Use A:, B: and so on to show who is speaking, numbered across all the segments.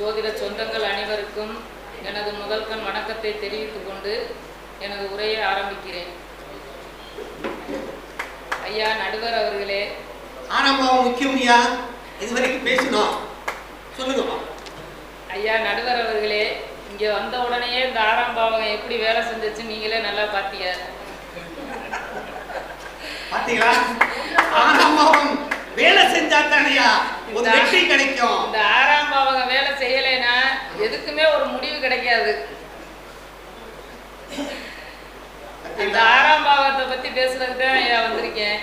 A: ஜோதிட சொந்தங்கள் அனைவருக்கும் எனது முதல்கண் வணக்கத்தை தெரிவித்துக் கொண்டு எனது உரையை ஆரம்பிக்கிறேன். ஐயா நடுவர் அவர்களே.
B: ஆரம்பம் முக்கியம்யா இது வரைக்கும் பேசணும் சொல்லுங்கம்மா
A: ஐயா நடுவர் அவர்களே இங்கே வந்த உடனேயே இந்த ஆறாம் பாவகம் எப்படி வேலை செஞ்சுச்சு நீங்களே நல்லா பார்த்தீங்க
B: பாத்தீங்களா? ஆரம்பம் வேலை செஞ்சா தானையா ஒரு வெற்றி கிடைக்கும்.
A: இந்த ஆறாம் பாவகம் வேலை செய்யலைன்னா எதுக்குமே ஒரு முடிவு கிடைக்காது. இந்த? ஆறாம் பாவகத்தை பத்தி பேசுறதுக்கு தான் ஐயா வந்திருக்கேன்.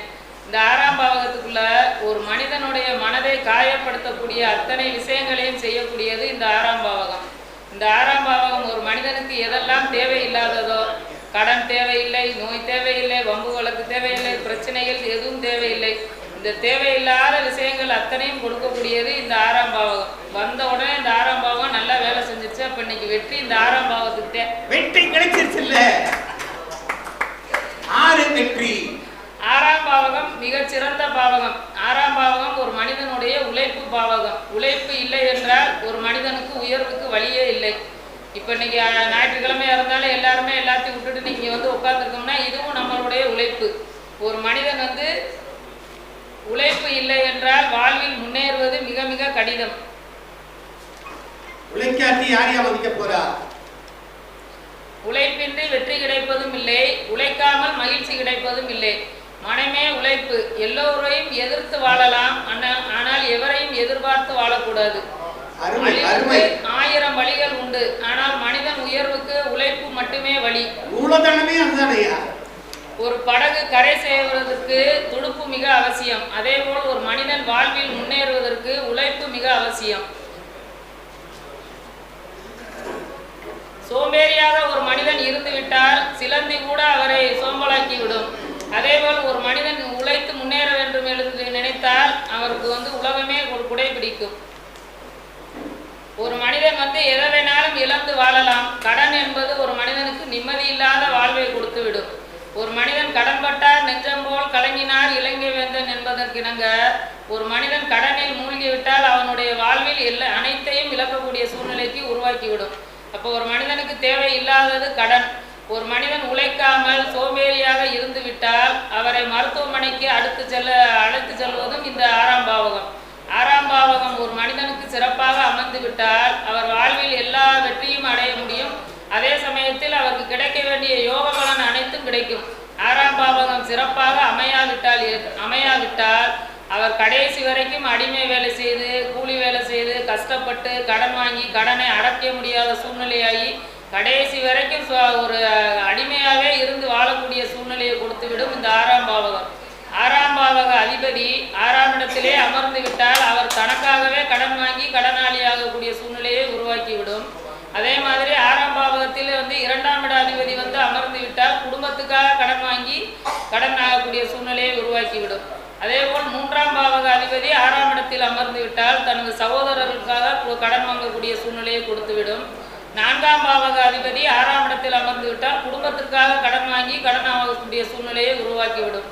A: இந்த ஆறாம் பாவகத்துக்குள்ள ஒரு மனிதனுடைய மனதை காயப்படுத்தக்கூடிய அத்தனை விஷயங்களையும் செய்யக்கூடியது இந்த ஆறாம் பாவகம். இந்த ஆறாம் பாவகம் ஒரு மனிதனுக்கு எதெல்லாம் தேவையில்லாததோ கடன் தேவையில்லை நோய் தேவையில்லை வம்பு வழக்கு தேவையில்லை பிரச்சனைகள் எதுவும் தேவையில்லை. இந்த தேவையில்லாத விஷயங்கள் அத்தனையும் கொடுக்கக்கூடியது இந்த ஆறாம் பாவகம். வந்த உடனே இந்த ஆறாம் பாவகம் நல்லா வேலை செஞ்சுச்சு அப்ப இன்னைக்கு வெற்றி இந்த ஆறாம் பாவத்துக்கு
B: வெற்றி கிடைச்சிருச்சு இல்ல ஆறு வெற்றி.
A: ஆறாம் பாவகம் மிகச் சிறந்த பாவகம். ஆறாம் பாவகம் ஒரு மனிதனுடைய உழைப்பு பாவகம். உழைப்பு இல்லை என்றால் ஒரு மனிதனுக்கு உயர்வுக்கு வழியே இல்லை. இப்போ இன்னைக்கு அஹ், ஞாயிற்றுக்கிழமையா இருந்தாலும் எல்லாருமே எல்லாத்தையும் விட்டுட்டு நீங்க வந்து உட்காந்துருக்கோம்னா இதுவும் நம்மளுடைய உழைப்பு. ஒரு மனிதன் வந்து உழைப்பு இல்லை என்றால் வாழ்வில் முன்னேறுவது மிக மிக கடினம்.
B: உழைக்காட்டி யாரையா மதிக்க போறா?
A: உழைப்பின்றி வெற்றி கிடைப்பதும் இல்லை உழைக்காமல் மகிழ்ச்சி கிடைப்பதும் இல்லை. மனமே உழைப்பு எல்லோரையும் எதிர்த்து வாழலாம் ஆனா- ஆனால் எவரையும் எதிர்பார்த்து வாழக்கூடாது. ஆயிரம் வழிகள் உண்டு ஆனால் மனிதன் உயர்வுக்கு உழைப்பு மட்டுமே வழி.
B: மூலதனமே அதுதானையா
A: ஒரு படகு கரை செய்வதற்கு துடுப்பு மிக அவசியம். அதேபோல் ஒரு மனிதன் வாழ்வில் முன்னேறுவதற்கு உழைப்பு மிக அவசியம். சோம்பேறியாக ஒரு மனிதன் இருந்துவிட்டால் சிலந்தி கூட அவரை சோம்பலாக்கிவிடும். அதே அதேபோல் ஒரு மனிதன் உழைத்து முன்னேற வேண்டும் என்று நினைத்தால் அவருக்கு வந்து உலகமே ஒரு குடை பிடிக்கும் ஒரு மனிதன் வந்து எதை வேணாலும் இழந்து வாழலாம். கடன் என்பது ஒரு மனிதனுக்கு நிம்மதி இல்லாத வாழ்வை கொடுத்துவிடும் ஒரு மனிதன் கடன்பட்டார் நெஞ்சம் போல் கலங்கினார் இலங்கை வேந்தன் என்பதற்கிணங்க ஒரு மனிதன் கடனில் மூழ்கிவிட்டால் அவனுடைய வாழ்வில் எல்லா அனைத்தையும் இழக்கக்கூடிய சூழ்நிலைக்கு உருவாக்கிவிடும். அப்போ ஒரு மனிதனுக்கு தேவை இல்லாதது கடன். ஒரு மனிதன் உழைக்காமல் சோம்பேறியாக இருந்து விட்டால் அவரை மருத்துவமனைக்கு அடுத்து செல்ல அழைத்து செல்வதும் இந்த ஆறாம் பாவகம். ஆறாம் பாவகம் ஒரு மனிதனுக்கு சிறப்பாக அமர்ந்து விட்டால் அவர் வாழ்வில் எல்லா வெற்றியும் அடைய முடியும். அதே சமயத்தில் அவருக்கு கிடைக்க வேண்டிய யோக பலன் அனைத்தும் கிடைக்கும். ஆறாம் பாவகம் சிறப்பாக அமையாவிட்டால் அமையாவிட்டால் அவர் கடைசி வரைக்கும் அடிமை வேலை செய்து கூலி வேலை செய்து கஷ்டப்பட்டு கடன் வாங்கி கடனை அடைக்க முடியாத சூழ்நிலையாகி கடைசி வரைக்கும் சு- ஒரு அடிமையாகவே இருந்து வாழக்கூடிய சூழ்நிலையை கொடுத்துவிடும் இந்த ஆறாம் பாவகம். ஆறாம் பாவக அதிபதி ஆறாம் இடத்திலே அமர்ந்து விட்டால் அவர் தனக்காகவே கடன் வாங்கி கடனாளியாகக்கூடிய சூழ்நிலையை உருவாக்கிவிடும். அதே மாதிரி ஆறாம் பாவகத்தில் வந்து இரண்டாம் இட அதிபதி வந்து அமர்ந்து விட்டால் குடும்பத்துக்காக கடன் வாங்கி கடன் ஆகக்கூடிய சூழ்நிலையை உருவாக்கிவிடும். அதே போல் மூன்றாம் பாவக அதிபதி ஆறாம் இடத்தில் அமர்ந்து விட்டால் தனது சகோதரர்களுக்காக கடன் வாங்கக்கூடிய சூழ்நிலையை கொடுத்துவிடும். நான்காம் பாவக அதிபதி ஆறாம் இடத்தில் அமர்ந்து விட்டால் குடும்பத்திற்காக கடன் வாங்கி கடன் ஆகக்கூடிய சூழ்நிலையை உருவாக்கிவிடும்.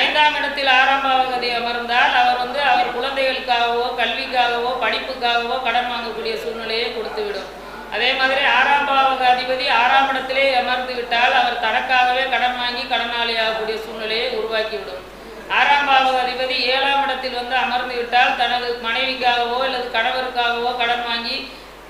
A: ஐந்தாம் இடத்தில் ஆறாம் பாவகதி அமர்ந்தால் அவர் வந்து அவர் குழந்தைகளுக்காகவோ கல்விக்காகவோ படிப்புக்காகவோ கடன் வாங்கக்கூடிய சூழ்நிலையை கொடுத்துவிடும். அதே மாதிரி ஆறாம் பாவக அதிபதி ஆறாம் இடத்திலே அமர்ந்து விட்டால் அவர் தனக்காகவே கடன் வாங்கி கடனாளி ஆகக்கூடிய சூழ்நிலையை உருவாக்கிவிடும். ஆறாம் பாவக அதிபதி ஏழாம் இடத்தில் வந்து அமர்ந்து விட்டால் தனது மனைவிக்காகவோ அல்லது கணவருக்காகவோ கடன் வாங்கி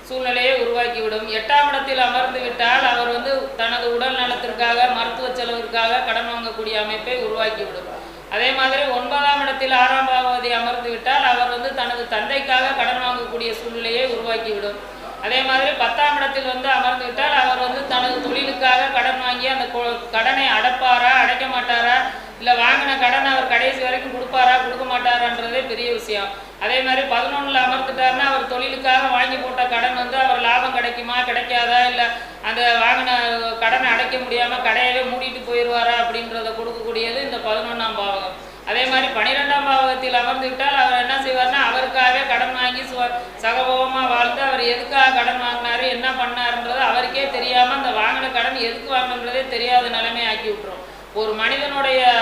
A: சூழ்நிலையை உருவாக்கிவிடும். எட்டாம் இடத்தில் அமர்ந்து விட்டால் அவர் வந்து தனது உடல் நலத்திற்காக மருத்துவ செலவிற்காக கடன் வாங்கக்கூடிய அமைப்பை உருவாக்கிவிடும். அதே மாதிரி ஒன்பதாம் இடத்தில் ஆறாம் பாவதி அமர்ந்து விட்டால் அவர் வந்து தனது தந்தைக்காக கடன் வாங்கக்கூடிய சூழ்நிலையை உருவாக்கிவிடும். அதே மாதிரி பத்தாம் இடத்தில் வந்து அமர்ந்து விட்டால் அவர் வந்து தனது தொழிலுக்காக கடன் வாங்கி அந்த கொ- கடனை அடைப்பாரா அடைக்க மாட்டாரா இல்லை வாங்கின கடனை அவர் கடைசி வரைக்கும் கொடுப்பாரா கொடுக்க மாட்டாரான்றதே பெரிய விஷயம். அதே மாதிரி பதினொன்றில் அமர்ந்துட்டாருன்னா அவர் தொழிலுக்காக வாங்கி போட்ட கடன் வந்து அவர் லாபம் கிடைக்குமா கிடைக்காதா இல்லை அந்த வாங்கின கடனை அடைக்க முடியாமல் கடையவே மூடிட்டு போயிடுவாரா அப்படின்றத கொடுக்கக்கூடியது இந்த பதினொன்றாம் பாவகம். அதே மாதிரி பன்னிரெண்டாம் பாவகத்தில் அமர்ந்து விட்டால் அவர் என்ன செய்வார்னா அவருக்காகவே கடன் வாங்கி சுவ- சகபோகமாக வாழ்ந்து அவர் எதுக்காக கடன் வாங்கினாரு என்ன பண்ணாருன்றது அவருக்கே தெரியாமல் அந்த வாங்கின கடன் எதுக்கு வாங்கணுன்றதே தெரியாத நிலைமை ஆக்கி விட்டுரும். ஒரு மனிதனுடைய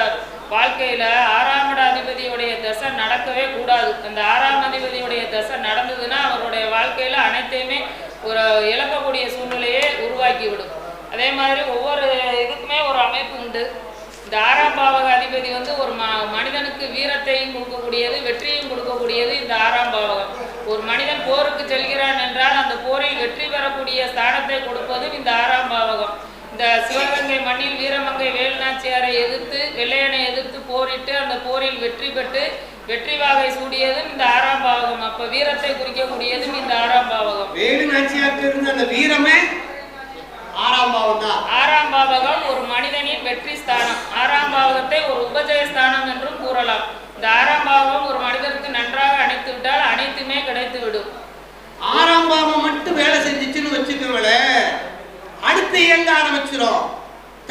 A: வாழ்க்கையில் ஆறாம் இட அதிபதியுடைய தசை நடக்கவே கூடாது. அந்த ஆறாம் அதிபதியுடைய தசை நடந்ததுன்னா அவருடைய வாழ்க்கையில் அனைத்தையுமே ஒரு இழக்கக்கூடிய சூழ்நிலையை உருவாக்கி விடும். அதே மாதிரி ஒவ்வொரு இதுக்குமே ஒரு அமைப்பு உண்டு. இந்த ஆறாம் பாவக அதிபதி வந்து ஒரு மனிதனுக்கு வீரத்தையும் கொடுக்கக்கூடியது வெற்றியும் கொடுக்கக்கூடியது இந்த ஆறாம் பாவகம். ஒரு மனிதன் போருக்கு செல்கிறான் என்றால் அந்த போரில் வெற்றி பெறக்கூடிய ஸ்தானத்தை கொடுப்பதும் இந்த ஆறாம் பாவகம். இந்த சிவகங்கை மண்ணில் வீரமங்கை வேலுநாச்சியாரை எதிர்த்து வெள்ளையனை எதிர்த்து போரிட்டு அந்த போரில் வெற்றி பெற்று வெற்றி வாகை சூடியதும் இந்த ஆறாம் பாவகம். அப்ப வீரத்தை குறிக்கக்கூடியதும் இந்த ஆறாம் பாவகம்.
B: வேலுநாச்சியாருக்கு இருந்த அந்த வீரமே ஆறாம் பாவம் தான்
A: ஆறாம் பாவகம் ஒரு மனிதனின் வெற்றி ஸ்தானம். ஆறாம் பாவகத்தை ஒரு உபஜய ஸ்தானம் என்றும் கூறலாம். இந்த ஆறாம் பாவகம் ஒரு மனிதனுக்கு நன்றாக அணைத்து விட்டால் அனைத்துமே கிடைத்து விடும்
B: ஆறாம் பாவம் மட்டும் வேலை செஞ்சுச்சுன்னு வச்சுக்கோங்களேன் அடுத்து இயங்க ஆரம்பிச்சிரும்.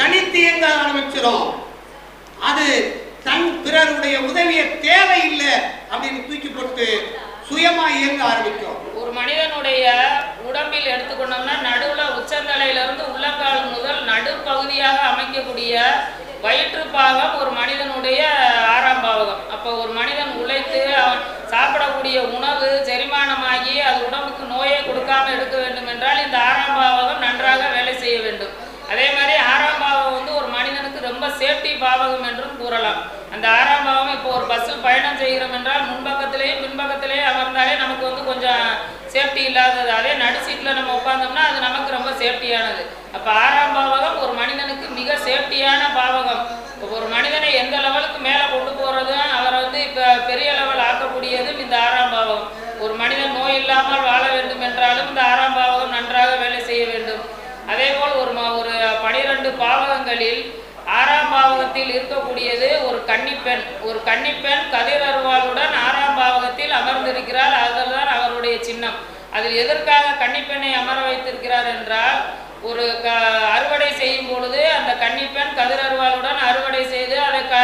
B: தனித்து இயங்க ஆரம்பிச்சிரும். அது தன் பிறருடைய உதவிய தேவையில்லை அப்படின்னு தூக்கி போட்டு சுயமா இயங்க ஆரம்பிக்கும்.
A: ஒரு மனிதனுடைய உடம்பில் எடுத்துக்கொண்டோம்னா நடுவுல உச்சந்தலையில இருந்து உள்ளங்கால் அமைக்கக்கூடிய வயிற்று பாகம் ஒரு மனிதனுடைய ஆறாம் பாவகம். அப்போ ஒரு மனிதன் உழைத்து அவன் சாப்பிடக்கூடிய உணவு செரிமானமாகி அது உடம்புக்கு நோயை கொடுக்காம எடுக்க வேண்டும் என்றால் இந்த ஆறாம் பாவகம் நன்றாக வேலை செய்ய வேண்டும். அதே மாதிரி ஆறாம் பாவகம் வந்து ஒரு மனிதனுக்கு ரொம்ப சேஃப்டி பாவகம் என்றும் கூறலாம். அந்த ஆறாம் பாவம் இப்போ ஒரு பஸ்ஸில் பயணம் செய்கிறோம் என்றால் முன்பக்கத்திலேயும் பின்பக்கத்திலேயும் அமர்ந்தாலே நமக்கு வந்து கொஞ்சம் சேஃப்டி இல்லாதது அதே நடு சீட்டில் நம்ம உட்காந்தோம்னா அது நமக்கு ரொம்ப சேஃப்டியானது அப்போ ஆறாம் பாவகம் ஒரு மனிதனுக்கு மிக சேஃப்டியான பாவகம். ஒரு மனிதனை எந்த லெவலுக்கு மேலே கொண்டு போகிறதும் அவரை வந்து இப்போ பெரிய லெவல் ஆக்கக்கூடியதும் இந்த ஆறாம் பாவகம் ஒரு மனிதன் நோய் இல்லாமல் வாழ வேண்டும் என்றாலும் இந்த ஆறாம் பாவகம் நன்றாக வேலை செய்ய வேண்டும். அதேபோல் ஒரு ஒரு பனிரெண்டு பாவகங்களில் பாவகத்தில் இருக்கக்கூடியது ஒரு கன்னிப்பெண். ஒரு கன்னிப்பெண் கதிர் அருவாளுடன் ஆறாம் பாவகத்தில் அமர்ந்திருக்கிறார் அதுதான் அவருடைய சின்னம். அதில் எதற்காக கன்னிப்பெண்ணை அமர வைத்திருக்கிறார் என்றால் ஒரு க அறுவடை செய்யும் பொழுது அந்த கன்னிப்பெண் கதிர் அருவாளுடன் அறுவடை செய்து அதை க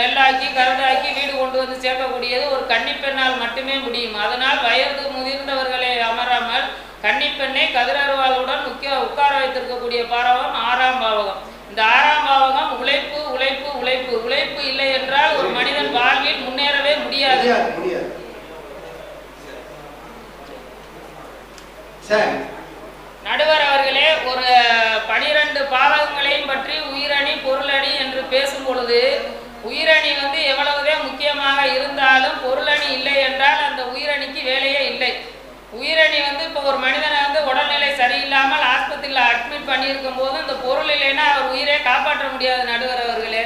A: நெல்லாக்கி கருதாக்கி வீடு கொண்டு வந்து சேர்க்கக்கூடியது ஒரு கன்னிப்பெண்ணால் மட்டுமே முடியும். அதனால் வயது முதிர்ந்தவர்களை அமராமல் கன்னிப்பெண்ணை கதிரருவாளுடன் முக்கிய உட்கார வைத்திருக்கக்கூடிய பாரவம் ஆறாம் பாவகம். இந்த ஆறாம் பாவகம் உழைப்பு உழைப்பு உழைப்பு உழைப்பு இல்லை என்றால் ஒரு மனிதன் வாழ்வில் முன்னேறவே முடியாது. நடுவர் அவர்களே ஒரு பனிரெண்டு பாவகங்களையும் பற்றி உயிரணி பொருளணி என்று பேசும் பொழுது உயிரணி வந்து எவ்வளவுதான் முக்கியமாக இருந்தாலும் பொருளணி இல்லை என்றால் அந்த உயிரணிக்கு வேலையே இல்லை. உயிரணி வந்து இப்போ ஒரு மனிதனை வந்து உடல்நிலை சரியில்லாமல் ஆஸ்பத்திரியில் அட்மிட் பண்ணியிருக்கும் போது இந்த பொருள் இல்லைன்னா அவர் உயிரை காப்பாற்ற முடியாது நடுவர் அவர்களே.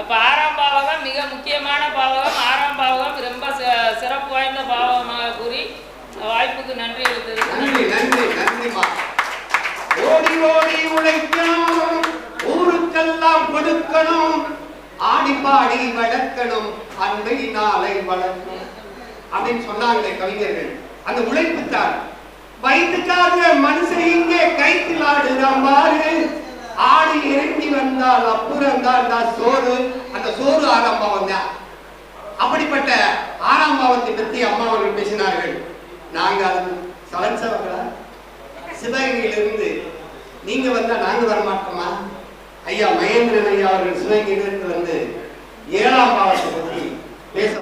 A: அப்போ ஆறாம் பாவகம் மிக முக்கியமான பாவகம். ஆறாம் பாவகம் ரொம்ப சிறப்பு வாய்ந்த பாவகமாக கூறி வாய்ப்புக்கு நன்றி அளித்ததுக்கு
B: நன்றி நன்றி நன்றிமா ஓடி ஓடி உழைக்கணும். ஊருக்கெல்லாம் கொடுக்கணும் ஆடி பாடி வளர்க்கணும். அன்பை நாளை வளர்க்கணும். அப்படின்னு சொன்னாங்களே கவிஞர்கள். அந்த உழைப்பு தான். வயிற்றுக்காக மனுஷன் இங்கே கைத்தில் ஆடுறான் பாரு ஆடு இறங்கி வந்தால் அப்புறம் தான் சோறு அந்த சோறு ஆரம்பம் தான் அப்படிப்பட்ட ஆறாம் பாவத்தை பற்றி அம்மா அவர்கள் பேசினார்கள். நாங்கள் சலன்சவர்களா சிவகங்கையிலிருந்து நீங்க வந்தா நாங்க வரமாட்டோமா? ஐயா மகேந்திரன் ஐயா அவர்கள் சிவகங்கையிலிருந்து வந்து ஏழாம் பாவத்தை பற்றி பேச